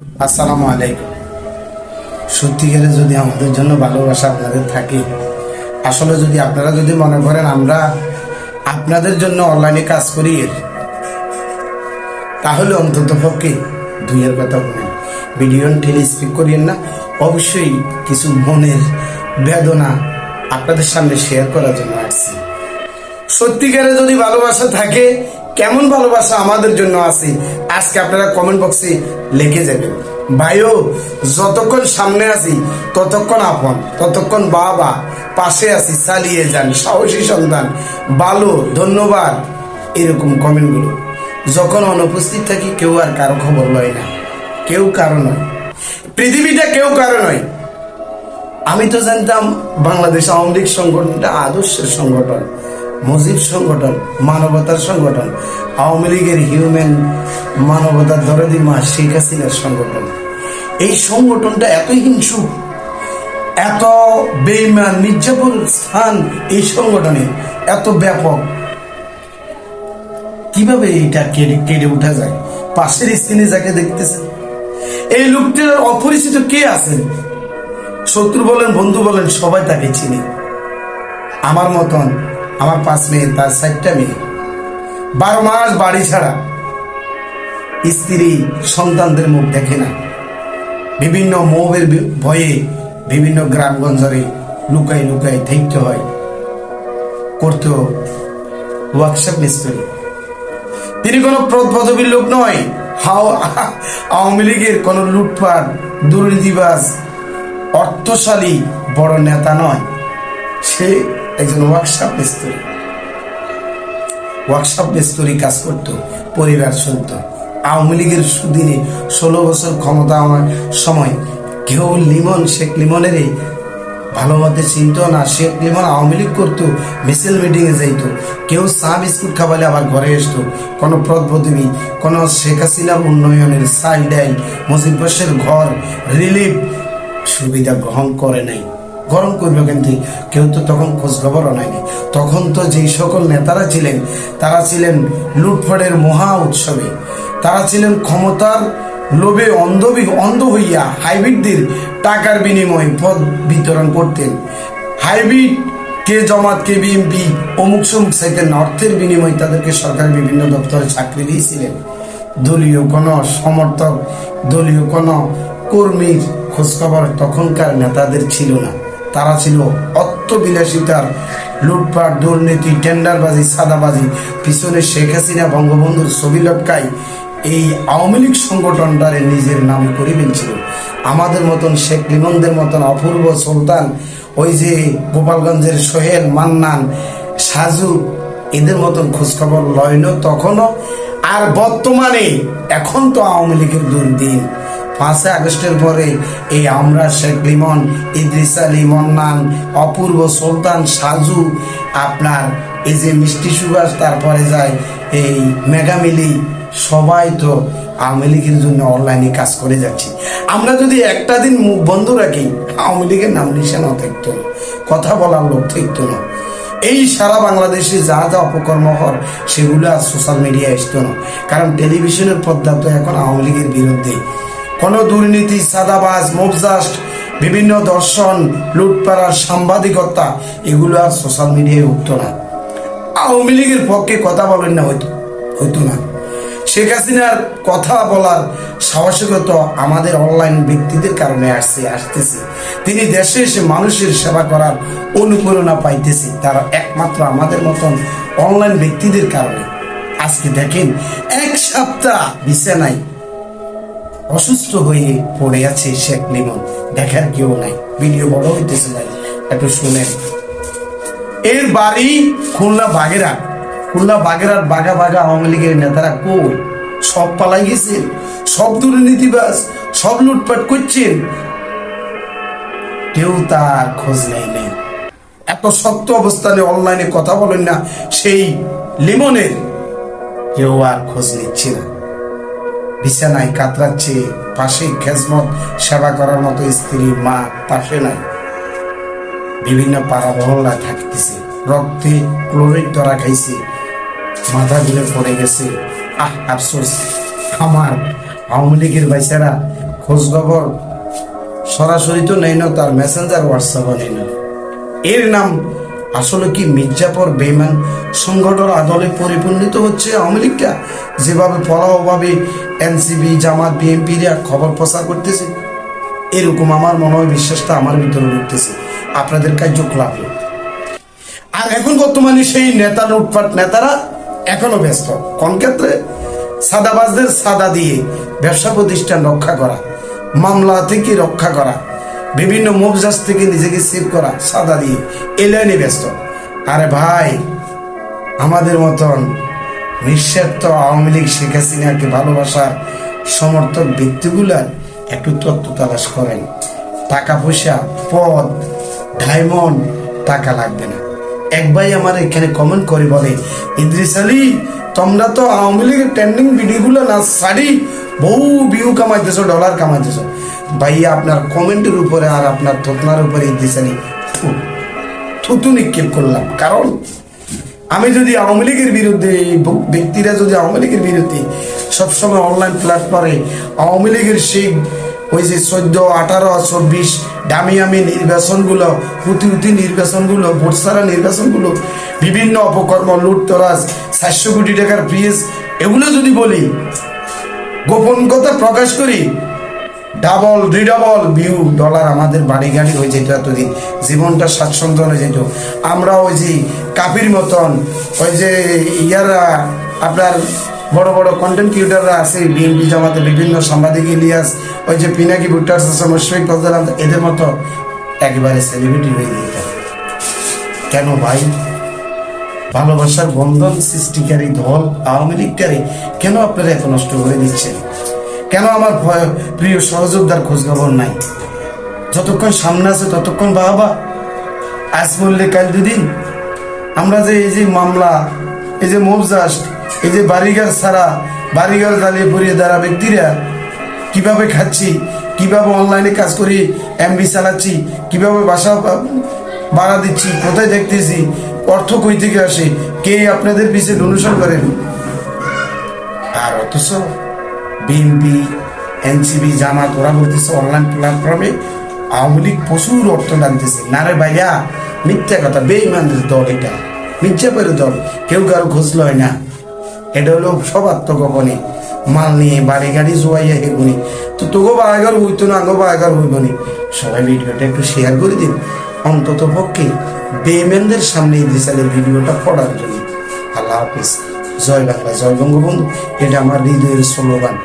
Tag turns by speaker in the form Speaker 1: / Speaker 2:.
Speaker 1: আসসালামু আলাইকুম। সত্যিকারে যদি আমাদের জন্য ভালোবাসা আপনাদের থাকে, আসলে যদি আপনারা যদি মনে করেন আমরা আপনাদের জন্য অনলাইনে কাজ করি, তাহলে অন্তত পক্ষে দুইয়ের কথা বলেন। ভিডিও টেলি স্পিক করিয়েন না। অবশ্যই কিছু মনের বেদনা আপনাদের সামনে শেয়ার করার জন্য আসছি। সত্যিকারে যদি ভালোবাসা থাকে কেমন ভালোবাসা আমাদের জন্য আছে, আজকে আপনারা কমেন্ট বক্সে লিখে যাবেন। ভাইও, যতক্ষণ সামনে আছি, ততক্ষণ আপন, ততক্ষণ বাবা পাশে আছি, চালিয়ে যান, সাহসী সন্তান। ভালো ধন্যবাদ, এরকম কমেন্টগুলো যখন অনুপস্থিত থাকি, কেউ আর কারও খবর লয় না। কেউ কারও নয়। পৃথিবীটা কেউ কারও নয়। আমি তো জানতাম বাংলাদেশ আওয়ামী লীগ সংগঠনটা আদর্শের সংগঠন। মুজিব সংগঠন, মানবতার সংগঠন, আওয়ামী লীগের হিউম্যান মানবতার দরদি মা শেখ হাসিনার সংগঠন। এই সংগঠনটা এত হিংসু, এত বেইমান মির্জাপুর স্থান এই সংগঠনে, এত ব্যাপক। কীভাবে এইটা কেড়ে কেড়ে উঠা যায়? পাশের স্ক্রিনে যাকে দেখতেছেন, এই লোকটির অপরিচিত কে আছেন? শত্রু বলেন, বন্ধু বলেন, সবাই তাকে চিনি। আমার মতন আমার পাঁচ মেয়ে, তার চারটা মেয়ে। বারো মাস বাড়ি ছাড়া স্ত্রী সন্তানদের মুখ দেখে না। বিভিন্ন মোহের ভয়ে বিভিন্ন গ্রামগঞ্জরে লুকাই লুকাই থাকতে হয়। করতো ওয়ার্কশপ মিস্ত্রি তিনি কোনো পদ পদবীর লোক নয়। হাও, আওয়ামী লীগের কোনো লুটপাট, দুর্নীতিবাজ, অর্থশালী বড় নেতা নয়। সে একজন ওয়ার্কশপ মিস্ত্রি ওয়ার্কশপ মিস্ত্রি কাজ করত, পরিবার চলত। আওয়ামী লীগের সুদিনে ষোলো বছর ক্ষমতা আমার সময় কেউ লিমন, শেখ লিমনের ভালো মতে চিনত না, শেখ লিমন আওয়ামী লীগ করতো, মিছিল মিটিংয়ে যাইত। কেউ চা, বিস্কুট খাবালে আবার ঘরে আসতো। কোনো পদবী কোনো শেখ হাসিনার উন্নয়নের চাল ডাইল মুজিব ঘর রিলিফ সুবিধা গ্রহণ করে নাই। গ্রহণ করবে কিন্তু কেউ তো তখন খোঁজ খবরও নেয়নি। তখন তো যেই সকল নেতারা ছিলেন তারা ছিলেন লুটফাটের মহা উৎসবে। তারা ছিলেন ক্ষমতার লোভে অন্ধ অন্ধ হইয়া হাইব্রিডদের টাকার বিনিময়ে পদ বিতরণ করতেন। হাইব্রিড কে জমাত কে বিএমপি অমুক সমুক চাইতেন না, অর্থের বিনিময়ে তাদেরকে সরকার বিভিন্ন দপ্তরে চাকরি দিয়েছিলেন। দলীয় কোনো সমর্থক দলীয় কোনো কর্মীর খোঁজখবর তখনকার নেতাদের ছিল না। তারা ছিল অত্যাবিলাসিতার লুটপাট, দুর্নীতি, টেন্ডারবাজি, সাদাবাজি। পিছনে শেখ হাসিনা বঙ্গবন্ধুর ছবি লটকাই এই আওয়ামী লীগ সংগঠনটারে নিজের নাম করে ফেলছিল। আমাদের মতন শেখ লিমনদের মতন অপূর্ব সুলতান, ওই যে গোপালগঞ্জের সোহেল, মান্নান, সাজু, এদের মতন খোঁজখবর লয়নো তখনও। আর বর্তমানে এখন তো আওয়ামী লীগের দুর্দিন। পাঁচই আগস্টের পরে এই আমরা শেখ লিমন, ইদ্রিস আলী, মন্নান, অপূর্ব সুলতান, সাজু, আপনার এই যে মিষ্টি সুভাষ তারপরে যায় এই মেগামিলি সবাই তো আওয়ামী লীগের জন্য অনলাইনে কাজ করে যাচ্ছি। আমরা যদি একটা দিন মুখ বন্ধ রাখি, আওয়ামী লীগের নাম নিশানাও থাকতো না, কথা বলার লোক থাকতো না। এই সারা বাংলাদেশে যা যা অপকর্ম হর সেগুলো আর সোশ্যাল মিডিয়ায় আসতো না। কারণ টেলিভিশনের পর্দা তো এখন আওয়ামী লীগের বিরুদ্ধে। কোনো দুর্নীতি, সাদাবাজ, মুবজাস্ট, বিভিন্ন দর্শন লুটপাড়ার সাংবাদিকতা, এগুলো আর সোশ্যাল মিডিয়ায় উঠতো না। আওয়ামী লীগের পক্ষে কথা বলেন না হয়তো হইতো না। শেখ হাসিনার কথা বলার সাহসিকতা আমাদের অনলাইন ব্যক্তিদের কারণে আসছে, আসতেছে। তিনি দেশে এসে মানুষের সেবা করার অনুপ্রেরণা পাইতেছে। তারা একমাত্র আমাদের মতন অনলাইন ব্যক্তিদের কারণে। আজকে দেখেন, এক সপ্তাহ বিছানায় অসুস্থ হয়ে পড়ে আছে শেখ লিমন। দেখার কেউ নাই। ভিডিও বড় হইতেছে ভাই। একটু শুনেন। এর বাড়ি খুলনা বাগেরহাট। খুলনা বাগেরহাট বাগা বাগা আওয়ামী লীগের নেতারা কই? সব পালাই গেছেন। সব দুর্নীতিবাজ, সব লুটপাট করছেন। কেউ তার খোঁজ নেই নেই। এত শক্ত অবস্থানে অনলাইনে কথা বলেন না সেই লিমনের। কেউ আর খোঁজ নিচ্ছে না। বিছানায় কাতরাচ্ছে পাশে খেজমত সেবা করার মতো স্ত্রী মা পাশে নাই। বিভিন্ন পাড়া মহল্লায় থাকতেছে, রক্তে ক্লোরিন ধরা খাইছে মাথা ঘুরে পড়ে গেছে। আহ, আফসোস, আমার আওয়ামী লীগের বাইসারা খোঁজখবর সরাসরি তো নেই না, তার মেসেঞ্জার হোয়াটসঅ্যাপও নেই না। এর নাম আসলে কি মির্জাপুর বেমান সংগঠন আদলে পরিপূর্ণিত হচ্ছে আওয়ামী লীগটা? যেভাবে ফলাওভাবে এনসিবি জামাত, বিএনপিরা খবর প্রচার করতেছে, এরকম আমার মনে হয় বিশ্বাসটা আমার ভিতরে উঠতেছে। আপনাদের কার্যকলাপ আর এখন বর্তমানে সেই নেতা লুটপাট নেতারা এখনও ব্যস্ত। কোন ক্ষেত্রে সাদাবাজদের সাদা দিয়ে ব্যবসা প্রতিষ্ঠান রক্ষা করা, মামলা থেকে রক্ষা করা বিভিন্ন মুভজাজ থেকে নিজেকে সেভ করা, সাদা দিয়ে এ ব্যস্ত। আরে ভাই, আমাদের মতন নিঃস্বার্থ আওয়ামী লীগ শেখ হাসিনাকে ভালোবাসার সমর্থক ব্যক্তিগুলার একটু তত্ত্ব তালাশ করেন। টাকা পয়সা, পদ ডায়মন্ড টাকা লাগবে না। এক ভাই আমার এখানে কমেন্ট করে বলে, ইদ্রিস আলী, তোমরা তো আওয়ামী লীগের ট্রেন্ডিং ভিডিওগুলো না সারি বহু ভিউ কামাইতেছো ডলার কামাইতেছো। ভাইয়া আপনার কমেন্টের উপরে আর আপনার থতনার উপরে থু, থুতু নিক্ষেপ করলাম। কারণ আমি যদি আওয়ামী লীগের বিরুদ্ধে ব্যক্তিরা যদি আওয়ামী লীগের বিরুদ্ধে সবসময় অনলাইন প্ল্যাটফর্মে আওয়ামী লীগের সেই ওই যে চোদ্দ আঠারো চব্বিশ দামি আমি নির্বাচনগুলো হুতি হুতি নির্বাচনগুলো ভোট ছাড়া নির্বাচনগুলো বিভিন্ন অপকর্ম লুট লুটতরাজ চারশো কোটি টাকার ফ্রিজ এগুলো যদি বলি গোপন কথা প্রকাশ করি। ডাবল রিডাবল ভিউ ডলার আমাদের বাড়ি গাড়ি হয়ে যেত এতদিন। জীবনটা স্বাচ্ছন্দ্য হয়ে যেত। আমরা ওই যে কাপির মতন, ওই যে ইয়ারা, আপনার বড় বড় কন্টেন্ট ক্রিয়েটাররা আছে বিএনপি জামাতে বিভিন্ন সাংবাদিক ইলিয়াস, ওই যে পিনাকি ভুট্টার মুশফিক ফজল এদের মতো একেবারে সেলিব্রিটি হয়ে যেত। কেন ভাই? ভালোবাসার বন্ধন সৃষ্টিকারী দল আওয়ামী লীগকারী কেন আপনারা এত নষ্ট করে দিচ্ছেন? কেন আমার প্রিয় সহযোদ্ধার খোঁজখবর নাই? যতক্ষণ সামনে আছে ততক্ষণ বাবা আজ বললে কাল দুদিন। আমরা যে এই যে মামলা, এই যে মবজাস এই যে বাড়িঘর ছাড়া বাড়িঘর জ্বালিয়ে পড়িয়ে দ্বারা ব্যক্তিরা কীভাবে খাচ্ছি, কীভাবে অনলাইনে কাজ করি এমবি চালাচ্ছি, কীভাবে বাসা ভাড়া দিচ্ছি, কোথায় দেখতেছি? অর্থ কই থেকে আসে? কে আপনাদের পিছিয়ে অনুসরণ করেন? আর অথচ বিএনপি এনসিবি জামাত, ওরা বলতেছে অনলাইন প্ল্যাটফর্মে আওয়ামী লীগ প্রচুর অর্থ টানতেছে। না রে ভাইয়া, মিথ্যা কথা বেইমানদের দল এটা। মির্জাপুরের দল, কেউ কারও খোঁজ লয় না। এটা হলো সব আত্মগোপনে। মাল নিয়ে, বাড়ি গাড়ি জোয়াইয়া হেগুনি। তো তোগো বাগার হইতো না আগো বাগার হইব নি। সবাই ভিডিওটা একটু শেয়ার করে দিন। অন্তত পক্ষে বেমেনদের সামনে এই দিশালের ভিডিওটা পড়ার জন্য। আল্লাহ হাফিজ। জয় বাংলা, জয় বঙ্গবন্ধু। এটা আমার হৃদয়ের স্লোগান।